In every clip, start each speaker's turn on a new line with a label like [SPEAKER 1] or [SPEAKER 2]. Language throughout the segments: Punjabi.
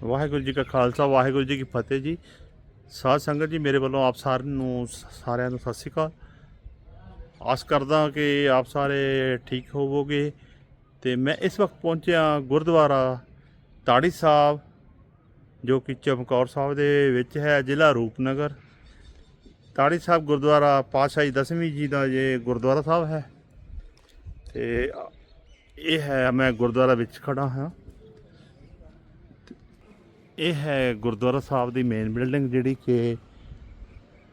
[SPEAKER 1] ਵਾਹਿਗੁਰੂ ਜੀ ਕਾ ਖਾਲਸਾ, ਵਾਹਿਗੁਰੂ ਜੀ ਕੀ ਫਤਿਹ ਜੀ। ਸਾਧ ਸੰਗਤ ਜੀ, ਮੇਰੇ ਵੱਲੋਂ ਆਪ ਸਾਰਿਆਂ ਨੂੰ ਸਾਰਿਆਂ ਨੂੰ ਸਤਿ ਸ਼੍ਰੀ ਅਕਾਲ। ਆਸ ਕਰਦਾ ਕਿ ਆਪ ਸਾਰੇ ਠੀਕ ਹੋਵੋਗੇ। ਤੇ ਮੈਂ ਇਸ ਵਕਤ ਪਹੁੰਚਿਆ ਗੁਰਦੁਆਰਾ ਤਾੜੀ ਸਾਹਿਬ, ਜੋ ਕਿ ਚਮਕੌਰ ਸਾਹਿਬ ਦੇ ਵਿੱਚ ਹੈ, ਜ਼ਿਲ੍ਹਾ ਰੂਪਨਗਰ। ਤਾੜੀ ਸਾਹਿਬ ਗੁਰਦੁਆਰਾ ਪਾਤਸ਼ਾਹੀ ਦਸਵੀਂ ਜੀ ਦਾ ਇਹ ਗੁਰਦੁਆਰਾ ਸਾਹਿਬ ਹੈ। ਤੇ ਇਹ ਹੈ, ਮੈਂ ਗੁਰਦੁਆਰਾ ਵਿੱਚ ਖੜਾ ਹਾਂ। ਇਹ ਹੈ ਗੁਰਦੁਆਰਾ ਸਾਹਿਬ ਦੀ ਮੇਨ ਬਿਲਡਿੰਗ ਜਿਹੜੀ ਕਿ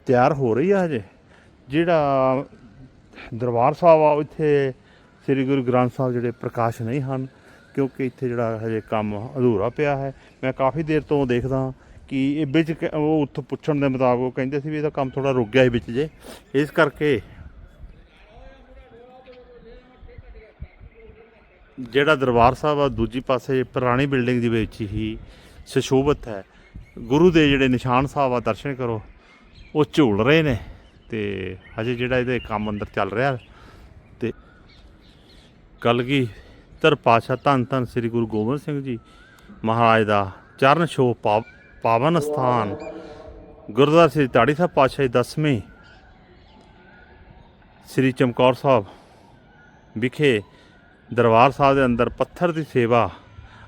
[SPEAKER 1] ਤਿਆਰ ਹੋ ਰਹੀ ਹੈ ਹਜੇ। ਜਿਹੜਾ ਦਰਬਾਰ ਸਾਹਿਬ ਆ ਇੱਥੇ ਸ੍ਰੀ ਗੁਰੂ ਗ੍ਰੰਥ ਸਾਹਿਬ ਜਿਹੜੇ ਪ੍ਰਕਾਸ਼ ਨਹੀਂ ਹਨ, ਕਿਉਂਕਿ ਇੱਥੇ ਜਿਹੜਾ ਹਜੇ ਕੰਮ ਅਧੂਰਾ ਪਿਆ ਹੈ। ਮੈਂ ਕਾਫੀ ਦੇਰ ਤੋਂ ਦੇਖਦਾ ਕਿ ਇਹ ਵਿੱਚ ਕ- ਉਹ ਉੱਥੋਂ ਪੁੱਛਣ ਦੇ ਮੁਤਾਬਕ ਉਹ ਕਹਿੰਦੇ ਸੀ ਵੀ ਇਹਦਾ ਕੰਮ ਥੋੜਾ ਰੁਕ ਗਿਆ ਹੈ ਵਿੱਚ ਜੇ। ਇਸ ਕਰਕੇ ਜਿਹੜਾ ਦਰਬਾਰ ਸਾਹਿਬ ਆ, ਦੂਜੀ ਪਾਸੇ ਪੁਰਾਣੀ ਬਿਲਡਿੰਗ ਦੇ ਵਿੱਚ ਹੀ ਸੁਸ਼ੋਭਿਤ ਹੈ। ਗੁਰੂ ਦੇ ਜਿਹੜੇ ਨਿਸ਼ਾਨ ਸਾਹਿਬ ਆ, ਦਰਸ਼ਨ ਕਰੋ। ਉਹ ਝੂਲ ਰਹੇ ਨੇ ਤੇ ਹਜੇ ਜਿਹੜਾ ਇਹਦੇ ਕੰਮ ਅੰਦਰ ਚੱਲ ਰਿਹਾ ਤੇ ਕਲਗੀ ਧਰ ਪਾਸ਼ਾ ਧੰਨ ਧੰਨ ਸ੍ਰੀ ਗੁਰੂ ਗੋਬਿੰਦ ਸਿੰਘ ਜੀ ਮਹਾਰਾਜ ਦਾ ਚਰਨ ਛੋਹ ਪਾ- ਪਾਵਨ ਸਥਾਨ। ਗੁਰਦੁਆਰਾ ਸ੍ਰੀ ਤਾੜੀ ਸਾਹਿਬ ਪਾਤਸ਼ਾਹੀ ਦਸਵੇਂ ਸ੍ਰੀ ਚਮਕੌਰ ਸਾਹਿਬ ਵਿਖੇ ਦਰਬਾਰ ਸਾਹਿਬ ਦੇ ਅੰਦਰ ਪੱਥਰ ਦੀ ਸੇਵਾ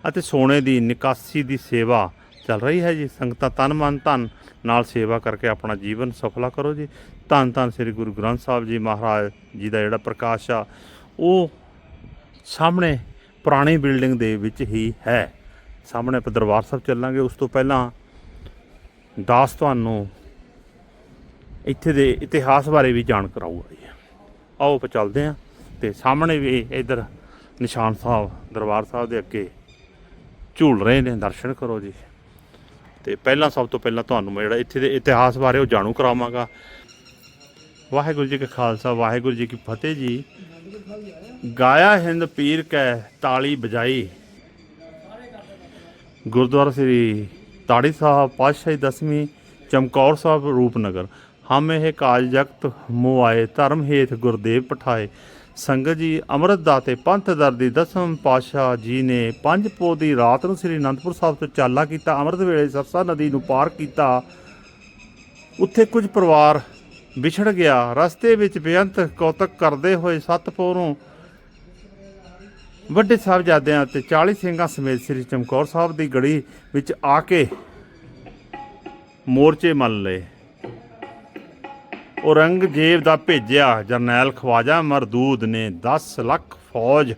[SPEAKER 1] ਅਤੇ ਸੋਨੇ ਦੀ ਨਿਕਾਸੀ ਦੀ ਸੇਵਾ ਚੱਲ ਰਹੀ ਹੈ ਜੀ। ਸੰਗਤਾਂ ਤਨ ਮਨ ਧਨ ਨਾਲ ਸੇਵਾ ਕਰਕੇ ਆਪਣਾ ਜੀਵਨ ਸਫਲਾ ਕਰੋ ਜੀ। ਧੰਨ ਧੰਨ ਸ੍ਰੀ ਗੁਰੂ ਗ੍ਰੰਥ ਸਾਹਿਬ ਜੀ ਮਹਾਰਾਜ ਜੀ ਦਾ ਜਿਹੜਾ ਪ੍ਰਕਾਸ਼ ਆ, ਉਹ ਸਾਹਮਣੇ ਪੁਰਾਣੀ ਬਿਲਡਿੰਗ ਦੇ ਵਿੱਚ ਹੀ ਹੈ। ਸਾਹਮਣੇ ਆਪਾਂ ਦਰਬਾਰ ਸਾਹਿਬ ਚੱਲਾਂਗੇ। ਉਸ ਤੋਂ ਪਹਿਲਾਂ ਦਾਸ ਤੁਹਾਨੂੰ ਇੱਥੇ ਦੇ ਇਤਿਹਾਸ ਬਾਰੇ ਵੀ ਜਾਣ ਕਰਾਊਗਾ ਜੀ। ਆਓ ਆਪਾਂ ਚੱਲਦੇ ਹਾਂ ਤੇ ਸਾਹਮਣੇ ਵੀ ਇਧਰ ਨਿਸ਼ਾਨ ਸਾਹਿਬ, ਦਰਬਾਰ ਸਾਹਿਬ ਦੇ ਅੱਗੇ ਝੂਲ ਰਹੇ ਨੇ, ਦਰਸ਼ਨ ਕਰੋ ਜੀ। ਤੇ ਪਹਿਲਾਂ ਸਭ ਤੋਂ ਪਹਿਲਾਂ ਤੁਹਾਨੂੰ ਮੈਂ ਜਿਹੜਾ ਇੱਥੇ ਦੇ ਇਤਿਹਾਸ ਬਾਰੇ ਉਹ ਜਾਣੂ ਕਰਾਵਾਂਗਾ। ਵਾਹਿਗੁਰੂ ਜੀ ਕਾ ਖਾਲਸਾ, ਵਾਹਿਗੁਰੂ ਜੀ ਕੀ ਫਤਿਹ ਜੀ। ਗਾਇਆ ਹਿੰਦ ਪੀਰ ਕੈ ਤਾਲੀ ਬਜਾਈ। ਗੁਰਦੁਆਰਾ ਸ੍ਰੀ ਤਾੜੀ ਸਾਹਿਬ, ਪਾਤਸ਼ਾਹੀ ਦਸਵੀਂ, ਚਮਕੌਰ ਸਾਹਿਬ, ਰੂਪਨਗਰ। ਹਮ ਇਹ ਕਾਜ ਜਗਤ ਮੁਆਏ ਧਰਮ ਹੇਤ ਗੁਰਦੇਵ ਪਠਾਏ। ਸੰਗਤ ਜੀ, ਅੰਮ੍ਰਿਤ ਦਾਤੇ ਪੰਥ ਦਰ ਦੀ ਦਸਮ ਪਾਤਸ਼ਾਹ ਜੀ ਨੇ ਪੰਜ ਪੋ ਦੀ ਰਾਤ ਨੂੰ ਸ੍ਰੀ ਅਨੰਦਪੁਰ ਸਾਹਿਬ ਤੋਂ ਚਾਲਾ ਕੀਤਾ, ਅੰਮ੍ਰਿਤ ਵੇਲੇ ਸਰਸਾ ਨਦੀ ਨੂੰ ਪਾਰ ਕੀਤਾ। ਉੱਥੇ ਕੁਝ ਪਰਿਵਾਰ ਵਿਛੜ ਗਿਆ। ਰਸਤੇ ਵਿੱਚ ਬੇਅੰਤ ਕੌਤਕ ਕਰਦੇ ਹੋਏ ਸਤਪੁਰੋਂ ਵੱਡੇ ਸਾਹਿਬਜ਼ਾਦਿਆਂ ਤੇ 40 ਸਿੰਘਾਂ ਸਮੇਤ ਸ੍ਰੀ ਚਮਕੌਰ ਸਾਹਿਬ ਦੀ ਗੜੀ ਵਿੱਚ ਆ ਕੇ ਮੋਰਚੇ ਮੰਨ ਲਏ। ਔਰੰਗਜ਼ੇਬ ਦਾ ਭੇਜਿਆ ਜਰਨੈਲ ਖਵਾਜਾ ਮਰਦੂਦ ਨੇ 10 ਲੱਖ ਫੌਜ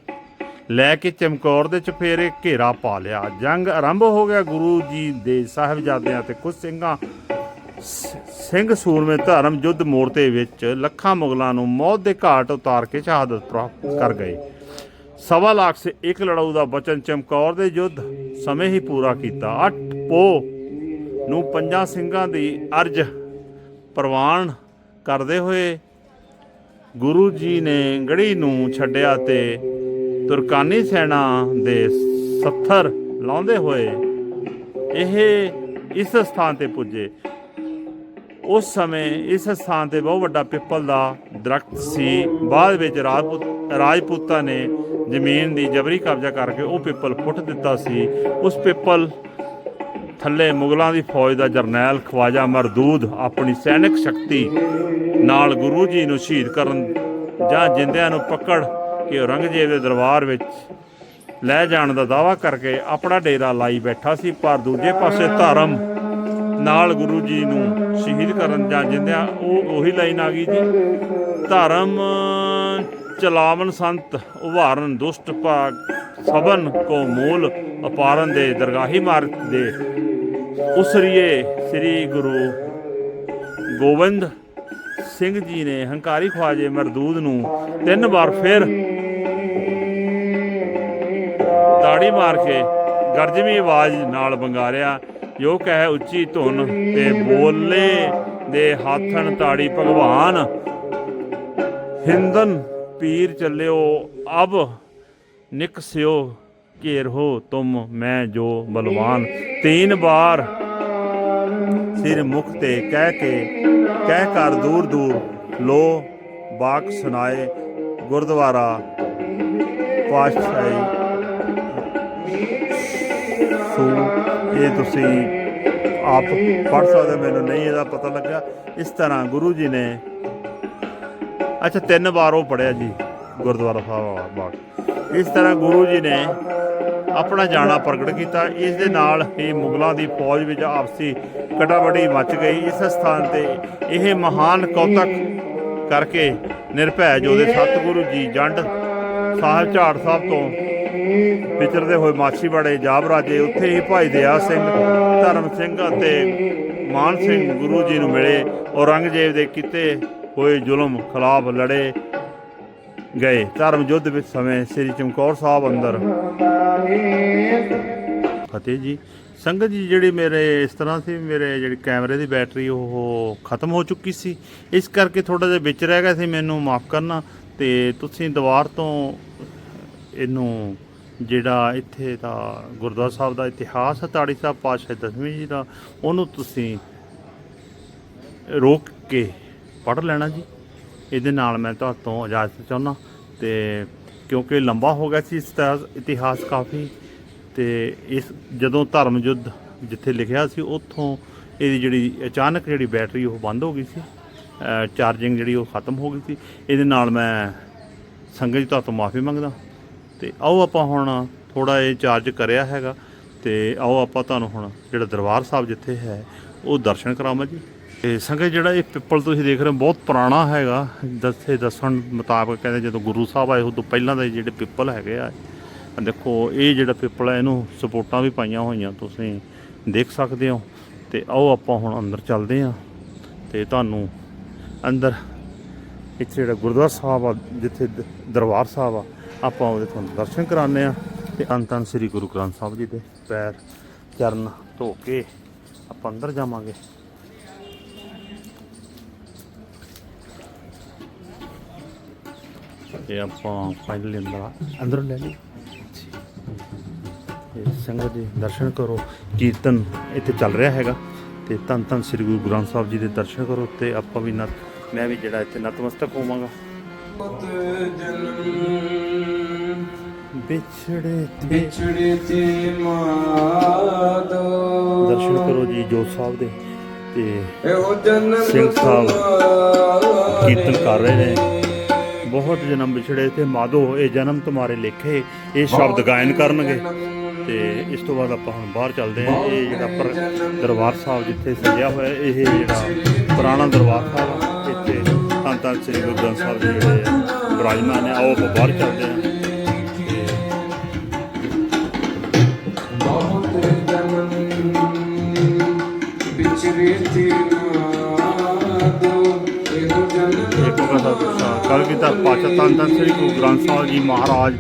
[SPEAKER 1] ਲੈ ਕੇ ਚਮਕੌਰ ਦੇ ਚਫੇਰੇ ਘੇਰਾ ਪਾ ਲਿਆ। ਜੰਗ ਆਰੰਭ ਹੋ ਗਿਆ ਗੁਰੂ ਜੀ ਦੇ ਸਾਹਿਬਜ਼ਾਦਿਆਂ ਤੇ। ਕੁਝ ਸਿੰਘਾਂ ਸਿੰਘ ਸੂਰਮੇ ਧਰਮ ਯੁੱਧ ਮੋਰਤੇ ਵਿੱਚ ਲੱਖਾਂ ਮੁਗਲਾਂ ਨੂੰ ਮੌਤ ਦੇ ਘਾਟ ਉਤਾਰ ਕੇ ਸ਼ਹਾਦਤ ਪ੍ਰਾਪਤ ਕਰ ਗਏ। ਸਵਾ ਲੱਖ ਸੇ ਇੱਕ ਲੜਾਊ ਦਾ ਬਚਨ ਚਮਕੌਰ ਦੇ ਯੁੱਧ ਸਮੇਂ ਹੀ ਪੂਰਾ ਕੀਤਾ। ਅੱਠ ਪੋ ਨੂੰ ਪੰਜਾਂ ਸਿੰਘਾਂ ਦੀ ਅਰਜ ਪ੍ਰਵਾਨ ਕਰਦੇ ਹੋਏ ਗੁਰੂ ਜੀ ਨੇ ਗੜੀ ਨੂੰ ਛੱਡਿਆ ਤੇ ਤੁਰਕਾਨੀ ਸੈਨਾ ਦੇ 70 ਲਾਉਂਦੇ ਹੋਏ ਇਹ ਇਸ ਸਥਾਨ ਤੇ ਪੁੱਜੇ। ਉਸ ਸਮੇਂ ਇਸ ਸਥਾਨ ਤੇ ਬਹੁਤ ਵੱਡਾ ਪਿੱਪਲ ਦਾ ਦਰਖਤ ਸੀ। ਬਾਅਦ ਵਿੱਚ ਰਾਜਪੂਤ, ਰਾਜਪੂਤਾਂ ਨੇ ਜ਼ਮੀਨ ਦੀ ਜਬਰੀ ਕਬਜ਼ਾ ਕਰਕੇ ਉਹ ਪਿੱਪਲ ਪੁੱਟ ਦਿੱਤਾ ਸੀ। ਉਸ ਪਿੱਪਲ ਥੱਲੇ ਮੁਗਲਾਂ ਦੀ ਫੌਜ ਦਾ ਜਰਨੈਲ ਖਵਾਜਾ ਮਰਦੂਦ ਆਪਣੀ ਸੈਨਿਕ ਸ਼ਕਤੀ ਨਾਲ ਗੁਰੂ ਜੀ ਨੂੰ ਸ਼ਹੀਦ ਕਰਨ ਜਾਂ ਜਿੰਦਿਆਂ ਨੂੰ ਪਕੜ ਕੇ ਔਰੰਗਜ਼ੇਬ ਦੇ ਦਰਬਾਰ ਵਿੱਚ ਲੈ ਜਾਣ ਦਾ ਦਾਵਾ ਕਰਕੇ ਆਪਣਾ ਡੇਰਾ ਲਾਈ ਬੈਠਾ ਸੀ, ਪਰ ਦੂਜੇ ਪਾਸੇ ਧਰਮ ਨਾਲ ਗੁਰੂ ਜੀ ਨੂੰ ਸ਼ਹੀਦ ਕਰਨ ਜਾਂ ਜਿੰਦਿਆਂ ਉਹ ਉਹੀ ਲਾਈਨ ਆ ਗਈ ਜੀ। ਧਰਮ ਚਲਾਵਨ ਸੰਤ, ਉਭਾਰਨ ਦੁਸ਼ਟ ਭਾਗ ਸਬਨ ਕੋ ਮੂਲ, ਅਪਾਰਨ ਦੇ ਦਰਗਾਹੀ ਮਾਰਗ ਦੇ ਉਸਰੀਏ ਸ੍ਰੀ ਗੁਰੂ ਗੋਬਿੰਦ ਸਿੰਘ ਜੀ ਨੇ ਹੰਕਾਰੀ ਖਵਾਜੇ ਮਰਦੂਦ ਨੂੰ ਤਿੰਨ ਵਾਰ ਫਿਰ ਤਾੜੀ ਮਾਰ ਕੇ ਗਰਜਵੀਂ ਆਵਾਜ਼ ਨਾਲ ਬੰਗਾਰਿਆ ਜੋ ਕਹੇ ਉੱਚੀ ਧੁਨ ਤੇ ਬੋਲੇ ਦੇ ਹਾਥਣ ਤਾੜੀ ਭਗਵਾਨ, ਹਿੰਦਨ ਪੀਰ ਚੱਲਿਓ, ਅਬ ਨਿਕਸਿਓ ਘੇਰ ਹੋ ਤੁਮ ਮੈਂ ਜੋ ਬਲਵਾਨ। ਤੀਨ ਵਾਰ ਸਿਰ ਮੁਖ ਤੇ ਕਹਿ ਕੇ ਕਹਿ ਕਰ ਦੂਰ ਦੂਰ ਲੋ ਬਾਕ ਸੁਣਾਏ ਗੁਰਦੁਆਰਾ ਪਾਤਸ਼ਾਹੀ। ਸੋ ਇਹ ਤੁਸੀਂ ਆਪ ਪੜ੍ਹ ਸਕਦੇ ਹੋ, ਮੈਨੂੰ ਨਹੀਂ ਇਹਦਾ ਪਤਾ ਲੱਗਾ ਇਸ ਤਰ੍ਹਾਂ ਗੁਰੂ ਜੀ ਨੇ ਅੱਛਾ ਤਿੰਨ ਵਾਰ ਉਹ ਪੜਿਆ ਜੀ ਗੁਰਦੁਆਰਾ ਸਾਹਿਬ ਬਾਗ। ਇਸ ਤਰ੍ਹਾਂ ਗੁਰੂ ਜੀ ਨੇ ਆਪਣਾ ਜਾਣਾ ਪ੍ਰਗਟ ਕੀਤਾ। ਇਸ ਦੇ ਨਾਲ ਹੀ ਮੁਗਲਾਂ ਦੀ ਫੌਜ ਵਿੱਚ ਆਪਸੀ ਕਟਾਬੜੀ ਮਚ ਗਈ। ਇਸ ਸਥਾਨ ਤੇ ਇਹ ਮਹਾਨ ਕੌਤਕ ਕਰਕੇ ਨਿਰਭੈ ਜੋਦੇ ਸਤਿਗੁਰੂ ਜੀ ਜੰਡ ਸਾਹਿਬ ਝਾੜ ਸਾਹਿਬ ਤੋਂ ਵਿਚਰਦੇ ਹੋਏ ਮਾਛੀਵਾੜੇ ਜਾਬ ਰਾਜੇ ਉੱਥੇ ਹੀ ਭਾਈ ਦਇਆ ਸਿੰਘ, ਧਰਮ ਸਿੰਘ ਅਤੇ ਮਾਨ ਸਿੰਘ ਗੁਰੂ ਜੀ ਨੂੰ ਮਿਲੇ। ਔਰੰਗਜ਼ੇਬ ਦੇ ਕੀਤੇ ਹੋਏ ਜ਼ੁਲਮ ਖਿਲਾਫ ਲੜੇ ਗਏ। ਧਰਮ ਯੁੱਧ ਵਿੱਚ ਸਮੇਂ ਸ੍ਰੀ ਚਮਕੌਰ ਸਾਹਿਬ ਅੰਦਰ ਫਤਿਹ ਜੀ। ਸੰਗਤ ਜੀ ਜਿਹੜੀ ਮੇਰੇ ਇਸ ਤਰ੍ਹਾਂ ਸੀ, ਮੇਰੇ ਜਿਹੜੀ ਕੈਮਰੇ ਦੀ ਬੈਟਰੀ ਉਹ ਖਤਮ ਹੋ ਚੁੱਕੀ ਸੀ। ਇਸ ਕਰਕੇ ਥੋੜਾ ਜਿਹਾ ਵਿੱਚ ਰਹਿ ਗਿਆ ਸੀ, ਮੈਨੂੰ ਮਾਫ ਕਰਨਾ ਤੇ ਤੁਸੀਂ ਦੀਵਾਰ ਤੋਂ ਇਹਨੂੰ ਜਿਹੜਾ ਇੱਥੇ ਦਾ ਗੁਰਦੁਆਰਾ ਸਾਹਿਬ ਦਾ ਇਤਿਹਾਸ ਹੈ ਤਾੜੀ ਸਾਹਿਬ ਪਾਤਸ਼ਾਹ ਦਸਵੀਂ ਜੀ ਦਾ, ਉਹਨੂੰ ਤੁਸੀਂ ਰੋਕ ਕੇ ਪੜ੍ਹ ਲੈਣਾ ਜੀ। ਇਹਦੇ ਨਾਲ ਮੈਂ ਤੁਹਾਡੇ ਤੋਂ ਇਜਾਜ਼ਤ ਚਾਹੁੰਦਾ ਤੇ ਕਿਉਂਕਿ ਲੰਬਾ ਹੋ ਗਿਆ ਸੀ ਇਸ ਦਾ ਇਤਿਹਾਸ ਕਾਫੀ ਤੇ ਇਸ ਜਦੋਂ ਧਰਮ ਯੁੱਧ ਜਿੱਥੇ ਲਿਖਿਆ ਸੀ, ਉੱਥੋਂ ਇਹਦੀ ਜਿਹੜੀ ਅਚਾਨਕ ਜਿਹੜੀ ਬੈਟਰੀ ਉਹ ਬੰਦ ਹੋ ਗਈ ਸੀ ਚਾਰਜਿੰਗ ਜਿਹੜੀ ਉਹ ਖਤਮ ਹੋ ਗਈ ਸੀ। ਇਹਦੇ ਨਾਲ ਮੈਂ ਸੰਗਤ ਜੀ ਤੋਂ ਮਾਫੀ ਮੰਗਦਾ। ਤੇ ਆਓ ਆਪਾਂ ਹੁਣ ਥੋੜਾ ਇਹ ਚਾਰਜ ਕਰਿਆ ਹੈਗਾ ਤੇ ਆਓ ਆਪਾਂ ਤੁਹਾਨੂੰ ਹੁਣ ਜਿਹੜਾ ਦਰਬਾਰ ਸਾਹਿਬ ਜਿੱਥੇ ਹੈ, ਉਹ ਦਰਸ਼ਨ ਕਰਾਵਾਂ ਜੀ। ਤੇ ਸੰਗਤ ਜਿਹੜਾ ਇਹ ਪਿੱਪਲ ਤੁਸੀਂ ਦੇਖ ਰਹੇ ਹੋ, ਬਹੁਤ ਪੁਰਾਣਾ ਹੈਗਾ। ਦੱਸੇ ਦੱਸਣ ਮੁਤਾਬਕ ਕਹਿੰਦੇ ਜਦੋਂ ਗੁਰੂ ਸਾਹਿਬ ਆਏ, ਉਦੋਂ ਪਹਿਲਾਂ ਦੇ ਜਿਹੜੇ ਪਿੱਪਲ ਹੈਗੇ ਆ ਦੇਖੋ, ਇਹ ਜਿਹੜਾ ਪਿੱਪਲ ਹੈ ਇਹਨੂੰ ਸਪੋਰਟਾਂ ਵੀ ਪਾਈਆਂ ਹੋਈਆਂ, ਤੁਸੀਂ ਦੇਖ ਸਕਦੇ ਹੋ। ਤੇ ਆਓ ਆਪਾਂ ਹੁਣ ਅੰਦਰ ਚੱਲਦੇ ਹਾਂ ਤੇ ਤੁਹਾਨੂੰ ਅੰਦਰ ਇੱਥੇ ਜਿਹੜਾ ਗੁਰਦੁਆਰਾ ਸਾਹਿਬ ਆ, ਜਿੱਥੇ ਦਰਬਾਰ ਸਾਹਿਬ ਆ, ਆਪਾਂ ਉਹਦੇ ਤੁਹਾਨੂੰ ਦਰਸ਼ਨ ਕਰਾਉਂਦੇ ਆ ਤੇ ਧੰਨ ਧੰਨ ਸ੍ਰੀ ਗੁਰੂ ਗ੍ਰੰਥ ਸਾਹਿਬ ਜੀ ਦੇ ਪੈਰ ਚਰਨ ਧੋ ਕੇ ਆਪਾਂ ਅੰਦਰ ਜਾਵਾਂਗੇ। ਤੇ ਆਪਾਂ ਫਾਈਨਲੀ ਅੰਦਰ ਅੰਦਰ ਲੈ ਲਈ। ਸੰਗਤ ਜੀ ਦਰਸ਼ਨ ਕਰੋ। ਕੀਰਤਨ ਇੱਥੇ ਚੱਲ ਰਿਹਾ ਹੈਗਾ। ਤੇ ਧੰਨ ਧੰਨ ਸ੍ਰੀ ਗੁਰੂ ਗ੍ਰੰਥ ਸਾਹਿਬ ਜੀ ਦੇ ਦਰਸ਼ਨ ਕਰੋ ਤੇ ਆਪਾਂ ਵੀ ਨਤ ਮੈਂ ਵੀ ਜਿਹੜਾ ਇੱਥੇ ਨਤਮਸਤਕ ਹੋਵਾਂਗਾ। ਵਿਛੜੇ ਤੇ
[SPEAKER 2] ਵਿਛੜੇ ਤੇ ਮਾਦੋ
[SPEAKER 1] ਦਰਸ਼ਨ ਕਰੋ ਜੀ ਜੋਤ ਸਾਹਿਬ ਦੇ। ਤੇ
[SPEAKER 2] ਇਹੋ ਜਨਮ
[SPEAKER 1] ਸਿੰਘ ਸਾਹਿਬ। ਕੀਰਤਨ ਕਰ ਰਹੇ ਨੇ। ਬਹੁਤ ਜਨਮ ਵਿਛੜੇ ਤੇ ਮਾਧੋ ਇਹ ਜਨਮ ਤੁਹਾਰੇ ਲਿਖੇ ਇਹ ਸ਼ਬਦ ਗਾਇਨ ਕਰਨਗੇ। ਤੇ ਇਸ ਤੋਂ ਬਾਅਦ ਆਪਾਂ ਹੁਣ ਬਾਹਰ ਚੱਲਦੇ ਹਾਂ। ਇਹ ਜਿਹੜਾ ਪਰ ਦਰਬਾਰ ਸਾਹਿਬ ਜਿੱਥੇ ਸਜਿਆ ਹੋਇਆ ਇਹ ਜਿਹੜਾ ਪੁਰਾਣਾ ਦਰਬਾਰ ਸਾਹਿਬ ਆ ਇੱਥੇ ਧੰਨ ਧੰਨ ਸ੍ਰੀ ਗੁਰੂ ਗ੍ਰੰਥ ਸਾਹਿਬ ਜੀ ਜਿਹੜੇ ਆ ਬਿਰਾਜਮਾਨ ਨੇ ਆਓ ਆਪਾਂ ਬਾਹਰ ਚੱਲਦੇ ਹਾਂ। ਤੇ
[SPEAKER 2] ਬਹੁਤ ਜਨਮ ਤੇ ਮਾਦੋ ਇਹੋ ਜਨਮ
[SPEAKER 1] ਇੱਕ ਕਥਾ ਦੱਸਾਂ ਕੀਤਾ ਪਾਤਸ਼ਾਹ ਧੰਨ ਸ੍ਰੀ ਗੁਰੂ ਗ੍ਰੰਥ ਸਾਹਿਬ ਜੀ ਮਹਾਰਾਜ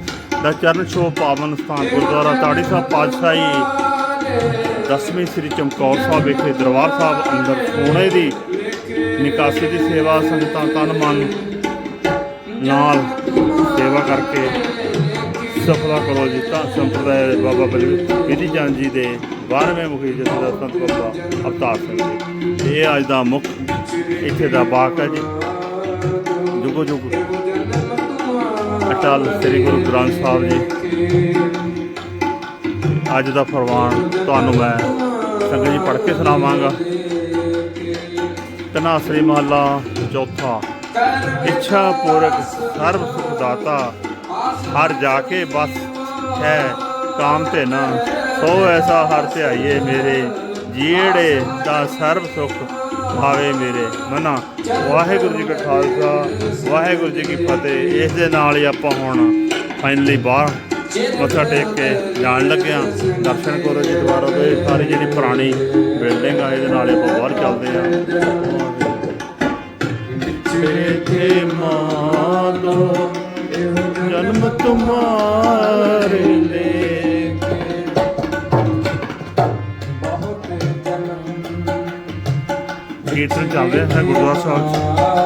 [SPEAKER 1] ਦਾ ਚਰਨ ਛੋਹ ਪਾਵਨ ਸਥਾਨ ਗੁਰਦੁਆਰਾ ਤਾੜੀ ਸਾਹਿਬ ਪਾਤਸ਼ਾਹੀ ਦਸਵੀਂ ਸ੍ਰੀ ਚਮਕੌਰ ਸਾਹਿਬ ਵਿਖੇ ਦਰਬਾਰ ਸਾਹਿਬ ਅੰਦਰ ਸੋਨੇ ਦੀ ਨਿਕਾਸੀ ਦੀ ਸੇਵਾ ਸੰਗਤਾਂ ਤਨ ਮਨ ਨਾਲ ਸੇਵਾ ਕਰਕੇ ਸਫਲਾ ਕਰੋ ਜੀ, ਤਾਂ ਸੰਪਰਦਾਇ ਬਾਬਾ ਬਲਵੀਰ ਵਿਧੀ ਜੀ ਦੇ 12ਵੇਂ ਮੁਖੀ ਜਥੇਦਾਰ ਸੰਤ ਬਾਬਾ ਅਵਤਾਰ ਸਿੰਘ ਜੀ। ਇਹ ਅੱਜ ਦਾ ਮੁੱਖ, ਇੱਥੇ ਦਾ ਬਾਕ ਹੈ ਜੀ। ਜੁਗੋ ਜੁਗ ਅਟਲ ਸ੍ਰੀ ਗੁਰੂ ਗ੍ਰੰਥ ਸਾਹਿਬ ਜੀ। ਅੱਜ ਦਾ ਫਰਮਾਨ ਤੁਹਾਨੂੰ ਮੈਂ ਸੰਗਤ ਜੀ ਪੜ੍ਹ ਕੇ ਸੁਣਾਵਾਂਗਾ। ਤਨਾਸਰੀ ਮਹੱਲਾ ਚੌਥਾ। ਇੱਛਾ ਪੂਰਕ ਸਰਬ ਸੁਖ ਦਾਤਾ, ਹਰ ਜਾ ਕੇ ਬਸ ਹੈ ਕਾਮ ਤੇ ਨਾ ਸੋ ਐਸਾ ਹਰ ਧਿਆਈਏ ਮੇਰੇ ਜੀੜੇ ਦਾ ਸਰਬ ਸੁਖ ਆਵੇ ਮੇਰੇ, ਮਨਾ। ਵਾਹਿਗੁਰੂ ਜੀ ਕਾ ਖਾਲਸਾ, ਵਾਹਿਗੁਰੂ ਜੀ ਕੀ ਫਤਿਹ। ਇਸ ਦੇ ਨਾਲ ਹੀ ਆਪਾਂ ਹੁਣ ਫਾਈਨਲੀ ਬਾਹਰ ਮੱਥਾ ਟੇਕ ਕੇ ਜਾਣ ਲੱਗਿਆ ਦਰਸ਼ਨ ਕਰੋ ਜੀ ਦੁਆਰਾ ਤੋਂ। ਇਹ ਸਾਰੀ ਜਿਹੜੀ ਪੁਰਾਣੀ ਬਿਲਡਿੰਗ ਆ, ਇਹਦੇ ਨਾਲ ਹੀ ਆਪਾਂ ਬਾਹਰ ਚੱਲਦੇ ਆ ਤੇ ਮਾਦੋ ਜਨਮ ਤੁਮਾਰੇ। ਕੀਰਤਨ ਚੱਲ ਰਿਹਾ ਹੈ ਗੁਰਦੁਆਰਾ ਸਾਹਿਬ 'ਚ।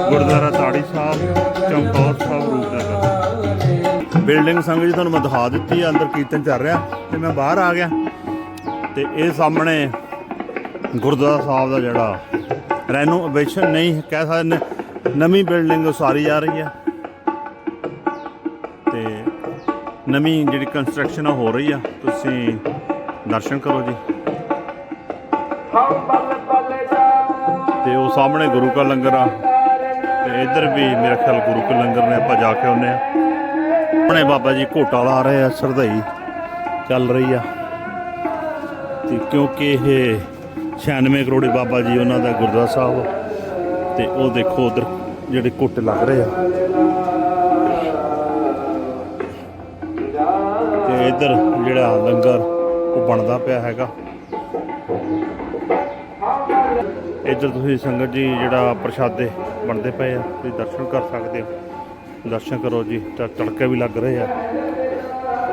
[SPEAKER 1] ਗੁਰਦੁਆਰਾ ਤਾੜੀ ਸਾਹਿਬ ਚਮਕੌਰ ਸਾਹਿਬ ਰੂਪਨਗਰ। ਬਿਲਡਿੰਗ ਸੰਗ ਜੀ ਤੁਹਾਨੂੰ ਮੈਂ ਦਿਖਾ ਦਿੱਤੀ ਅੰਦਰ ਕੀਰਤਨ ਚੱਲ ਰਿਹਾ ਤੇ ਮੈਂ ਬਾਹਰ ਆ ਗਿਆ। ਤੇ ਇਹ ਸਾਹਮਣੇ ਗੁਰਦੁਆਰਾ ਸਾਹਿਬ ਦਾ ਜਿਹੜਾ ਰੈਨੋਵੇਸ਼ਨ ਨਹੀਂ ਕਹਿ ਸਕਦੇ ਨੇ ਨਵੀਂ ਬਿਲਡਿੰਗ ਉਸਾਰੀ ਜਾ ਰਹੀ ਹੈ। ਤੇ ਨਵੀਂ ਜਿਹੜੀ ਕੰਸਟਰਕਸ਼ਨ ਹੋ ਰਹੀ ਆ। ਤੁਸੀਂ ਦਰਸ਼ਨ ਕਰੋ ਜੀ। ਤੇ ਉਹ ਸਾਹਮਣੇ ਗੁਰੂ ਕਾ ਲੰਗਰ ਆ। ਤੇ ਇੱਧਰ ਵੀ ਮੇਰਾ ਖਿਆਲ ਗੁਰੂ ਕਾ ਲੰਗਰ ਨੇ ਆਪਾਂ ਜਾ ਕੇ ਆਉਨੇ ਆ। ਆਪਣੇ ਬਾਬਾ ਜੀ ਘੋਟਾ ਲਾ ਰਹੇ ਆ ਸਰਦਾਈ ਚੱਲ ਰਹੀ ਆ। ਤੇ ਕਿਉਂਕਿ ਇਹ 96 ਕਰੋੜੀ ਬਾਬਾ ਜੀ ਉਹਨਾਂ ਦਾ ਗੁਰਦੁਆਰਾ ਸਾਹਿਬ ਤੇ ਉਹ ਦੇਖੋ ਉਧਰ ਜਿਹੜੇ ਘੁੱਟ ਲੱਗ ਰਹੇ ਆ। ਤੇ ਇੱਧਰ ਜਿਹੜਾ ਲੰਗਰ ਉਹ ਬਣਦਾ ਪਿਆ ਹੈਗਾ। ਇੱਧਰ ਤੁਸੀਂ ਸੰਗਤ ਜੀ ਜਿਹੜਾ ਪ੍ਰਸ਼ਾਦੇ ਬਣਦੇ ਪਏ ਆ, ਤੁਸੀਂ ਦਰਸ਼ਨ ਕਰ ਸਕਦੇ ਹੋ। ਦਰਸ਼ਨ ਕਰੋ ਜੀ, ਤਾਂ ਤੜਕੇ ਵੀ ਲੱਗ ਰਹੇ ਆ।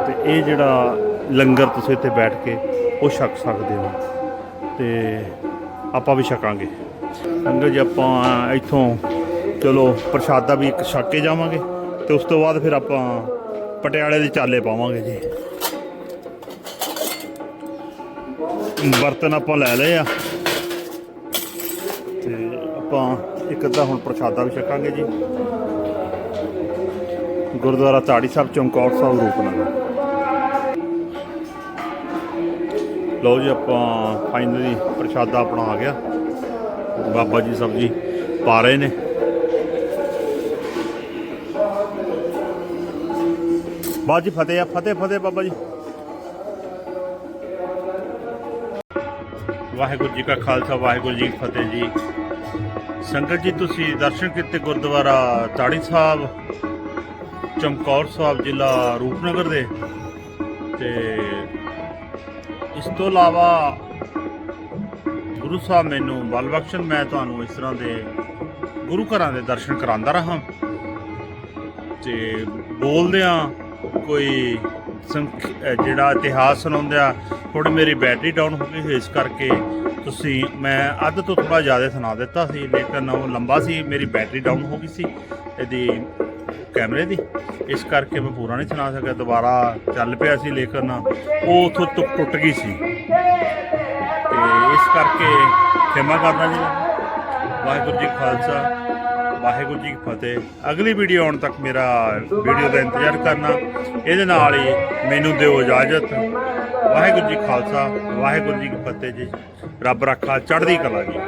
[SPEAKER 1] ਤੇ ਇਹ ਜਿਹੜਾ ਲੰਗਰ ਤੁਸੀਂ ਇੱਥੇ ਬੈਠ ਕੇ, ਉਹ ਛਕ ਸਕਦੇ ਹੋ। ਤੇ ਆਪਾਂ ਵੀ ਛਕਾਂਗੇ। ਸੰਗਤ ਜੀ, ਆਪਾਂ ਇੱਥੋਂ, ਚਲੋ, ਪ੍ਰਸ਼ਾਦਾ ਵੀ ਇੱਕ ਛਕ ਕੇ ਜਾਵਾਂਗੇ, ਤੇ ਉਸ ਤੋਂ ਬਾਅਦ ਫਿਰ ਆਪਾਂ ਪਟਿਆਲੇ ਦੇ ਚਾਲੇ ਪਾਵਾਂਗੇ ਜੀ। ਬਰਤਨ ਆਪਾਂ ਲੈ ਲਏ ਆ। ਆਪਾਂ ਇੱਕ ਅੱਧਾ ਹੁਣ ਪ੍ਰਸ਼ਾਦਾ ਵੀ ਛਕਾਂਗੇ ਜੀ। ਗੁਰਦੁਆਰਾ ਤਾੜੀ ਸਾਹਿਬ, ਚੌਂਕੌਰ ਸਾਹਿਬ, ਰੂਪਨਗਰ। ਲਓ ਜੀ, ਆਪਾਂ ਫਾਈਨਲੀ ਪ੍ਰਸ਼ਾਦਾ ਆਪਣਾ ਆ ਗਿਆ। ਬਾਬਾ ਜੀ ਸਬਜੀ ਪਾ ਰਹੇ ਨੇ। ਬਾਜੀ ਫਤਿਹ ਆ, ਫਤਿਹ ਫਤਿਹ ਬਾਬਾ ਜੀ। ਵਾਹਿਗੁਰੂ ਜੀ ਕਾ ਖਾਲਸਾ, ਵਾਹਿਗੁਰੂ ਜੀ ਕੀ ਫਤਿਹ ਜੀ। ਸੰਗਤ ਜੀ, ਤੁਸੀਂ ਦਰਸ਼ਨ ਕੀਤੇ ਗੁਰਦੁਆਰਾ ਤਾੜੀ ਸਾਹਿਬ, ਚਮਕੌਰ ਸਾਹਿਬ ਜ਼ਿਲ੍ਹਾ ਰੂਪਨਗਰ ਦੇ। ਤੇ ਇਸ ਤੋਂ ਇਲਾਵਾ ਗੁਰੂ ਸਾਹਿਬ ਮੈਨੂੰ ਬਲ ਬਖਸ਼ਣ, ਮੈਂ ਤੁਹਾਨੂੰ ਇਸ ਤਰ੍ਹਾਂ ਦੇ ਗੁਰੂ ਘਰਾਂ ਦੇ ਦਰਸ਼ਨ ਕਰਾਉਂਦਾ ਰਹਾ। ਤੇ ਬੋਲਦਿਆਂ ਕੋਈ ਸੰਖ- ਜਿਹੜਾ ਇਤਿਹਾਸ ਸੁਣਾਉਂਦਿਆਂ ਥੋੜੀ ਮੇਰੀ ਬੈਟਰੀ ਡਾਊਨ ਹੋ ਗਈ ਹੋਈ ਇਸ ਕਰਕੇ ਤੁਸੀਂ, ਮੈਂ ਅੱਧ ਤੋਂ ਥੋੜਾ ਜ਼ਿਆਦਾ ਸੁਣਾ ਦਿੱਤਾ ਸੀ, ਲੇਕਿਨ ਉਹ ਲੰਬਾ ਸੀ, ਮੇਰੀ ਬੈਟਰੀ ਡਾਊਨ ਹੋ ਗਈ ਸੀ, ਇਹਦੀ ਕੈਮਰੇ ਦੀ। ਇਸ ਕਰਕੇ ਮੈਂ ਪੂਰਾ ਨਹੀਂ ਸੁਣਾ ਸਕਿਆ, ਦੁਬਾਰਾ ਚੱਲ ਪਿਆ ਸੀ, ਲੇਕਿਨ ਉਹ ਉਥੋਂ ਟੁੱਟ ਟੁੱਟ ਗਈ ਸੀ। ਤੇ ਇਸ ਕਰਕੇ ਖਿਮਾ ਕਰਨਾ ਜੀ। ਵਾਹਿਗੁਰੂ ਜੀ ਖਾਲਸਾ, ਵਾਹਿਗੁਰੂ ਜੀ ਕੀ ਫਤਿਹ। ਅਗਲੀ ਵੀਡੀਓ ਆਉਣ ਤੱਕ ਮੇਰਾ ਵੀਡੀਓ ਦਾ ਇੰਤਜ਼ਾਰ ਕਰਨਾ, ਇਹਦੇ ਨਾਲ ਹੀ ਮੈਨੂੰ ਦਿਓ ਇਜਾਜ਼ਤ। ਵਾਹਿਗੁਰੂ ਜੀ ਖਾਲਸਾ, ਵਾਹਿਗੁਰੂ ਜੀ ਕੀ ਫਤਿਹ ਜੀ। ਰੱਬ ਰੱਖਾ ਚੜ੍ਹਦੀ ਕਲਾ ਜੀ।